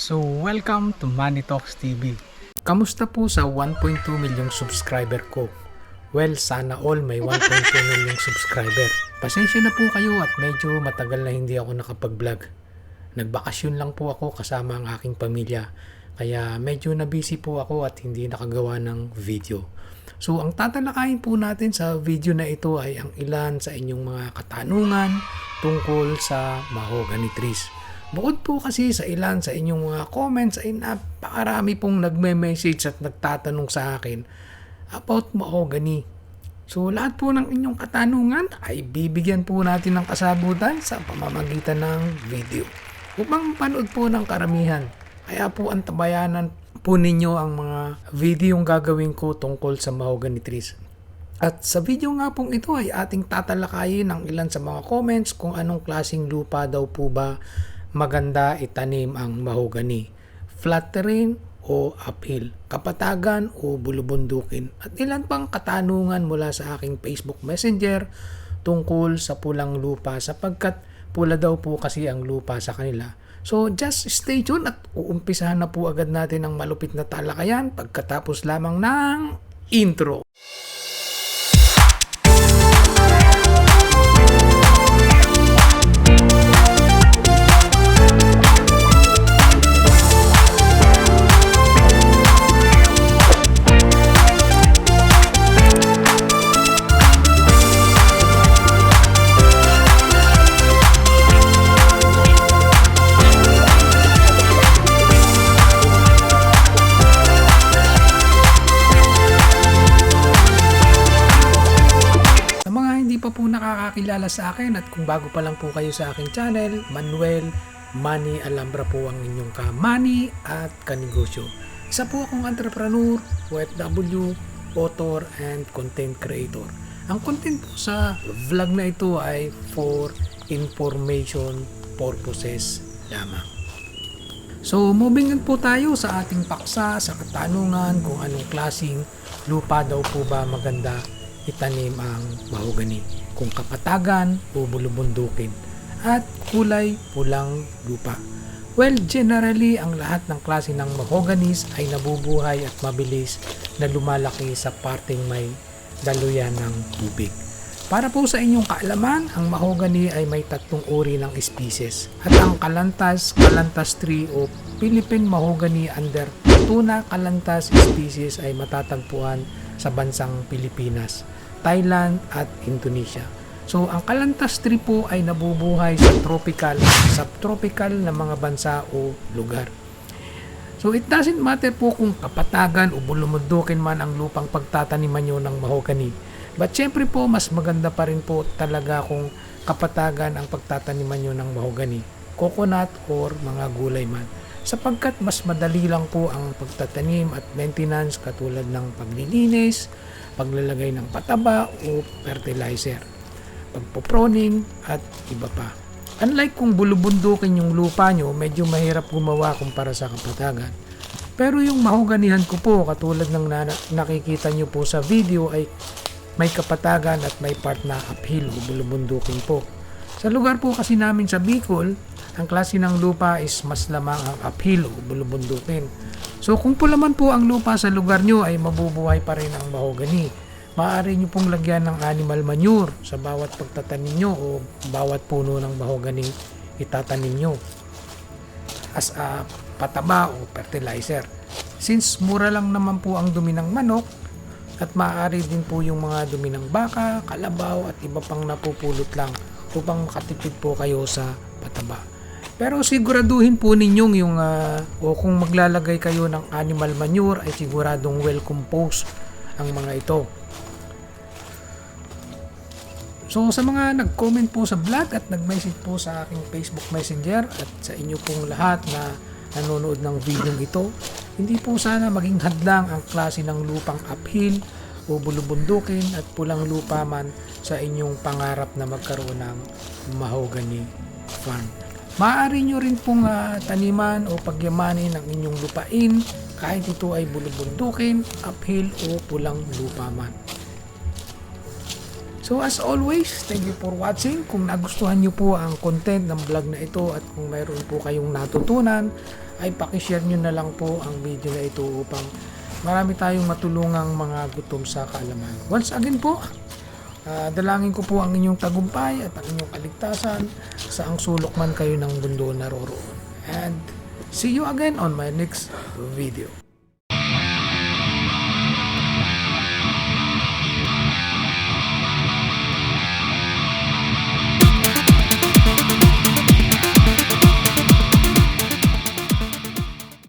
So, welcome to Money Talks TV. Kamusta po sa 1.2 milyong subscriber ko? Well, sana all may 1.2 milyong subscriber. Pasensya na po kayo at medyo matagal na hindi ako nakapag-vlog. Nagbakasyon lang po ako kasama ang aking pamilya. Kaya medyo na busy po ako at hindi nakagawa ng video. So, ang tatalakayin po natin sa video na ito ay ang ilan sa inyong mga katanungan tungkol sa mahogany trees. Bukod po kasi sa ilan sa inyong mga comments ay napakarami pong nagme-message at nagtatanong sa akin about mahogany. So lahat po ng inyong katanungan ay bibigyan po natin ng kasabutan sa pamamagitan ng video. Upang panood po ng karamihan. Kaya po ang tabayanan po ninyo ang mga video yung gagawin ko tungkol sa mahogany trees. At sa video nga pong ito ay ating tatalakayin ang ilan sa mga comments kung anong klasing lupa daw po ba maganda itanim ang mahogany. Flat terrain o uphill, kapatagan o bulubundukin. At ilan pang katanungan mula sa aking Facebook Messenger tungkol sa pulang lupa sapagkat pula daw po kasi ang lupa sa kanila. So just stay tuned at uumpisahan na po agad natin ang malupit na talakayan pagkatapos lamang ng intro. Nakakakilala sa akin at kung bago pa lang po kayo sa aking channel, Manuel Manny Alambra po ang inyong ka-money at kanegosyo. Isa po akong entrepreneur, OFW, author, and content creator. Ang content po sa vlog na ito ay for information purposes lamang. So, moving on po tayo sa ating paksa sa katanungan kung anong klasing lupa daw po ba maganda itanim ang mahogany. Kung kapatagan o bulubundukin at kulay pulang lupa. Well, generally, ang lahat ng klase ng mahoganies ay nabubuhay at mabilis na lumalaki sa parteng may daluyan ng tubig. Para po sa inyong kaalaman, ang mahogany ay may tatlong uri ng species. At ang kalantas, kalantas tree o Philippine mahogany under tuna kalantas species ay matatagpuan sa bansang Pilipinas, Thailand at Indonesia. So, ang kalantas tree po ay nabubuhay sa tropical at subtropical na mga bansa o lugar. So it doesn't matter po kung kapatagan o bulumundukin man ang lupang pagtataniman nyo ng mahogany. But syempre po, mas maganda pa rin po talaga kung kapatagan ang pagtataniman nyo ng mahogany. Coconut or mga gulay man. Sapagkat mas madali lang po ang pagtatanim at maintenance katulad ng paglilinis, paglalagay ng pataba o fertilizer, pagpoproning at iba pa. Unlike kung bulubundukin yung lupa nyo, medyo mahirap gumawa kumpara sa kapatagan. Pero yung mahuganihan ko po, katulad ng na- nakikita nyo po sa video, ay may kapatagan at may part na uphill o bulubundukin po. Sa lugar po kasi namin sa Bicol, ang klase ng lupa is mas lamang ang uphill o bulubundukin. So kung pula man po ang lupa sa lugar nyo ay mabubuhay pa rin ang mahogany. Maaari nyo pong lagyan ng animal manure sa bawat pagtatanim nyo o bawat puno ng mahogany itatanim nyo as a pataba o fertilizer. Since mura lang naman po ang dumi ng manok at maaari din po yung mga dumi ng baka, kalabaw at iba pang napupulot lang upang makatipid po kayo sa pataba. Pero siguraduhin po ninyong yung ah, o kung maglalagay kayo ng animal manure ay siguradong well composed ang mga ito. So sa mga nag-comment po sa vlog at nag-message po sa aking Facebook Messenger at sa inyo pong lahat na nanonood ng video ito, hindi po sana maging hadlang ang klase ng lupang uphill o bulubundukin at pulang lupa man sa inyong pangarap na magkaroon ng mahogany farm. Maaari nyo rin pong ah, taniman o pagyamanin ang inyong lupain kahit ito ay bulubundukin, uphill o pulang lupa man. So as always, thank you for watching. Kung nagustuhan nyo po ang content ng vlog na ito at kung mayroon po kayong natutunan, ay pakishare nyo na lang po ang video na ito upang marami tayong matulungang mga gutom sa kaalaman. Once again po, ah, dalangin ko po ang inyong tagumpay at ang inyong kaligtasan sa ang sulok man kayo ng mundo naroroon. And see you again on my next video.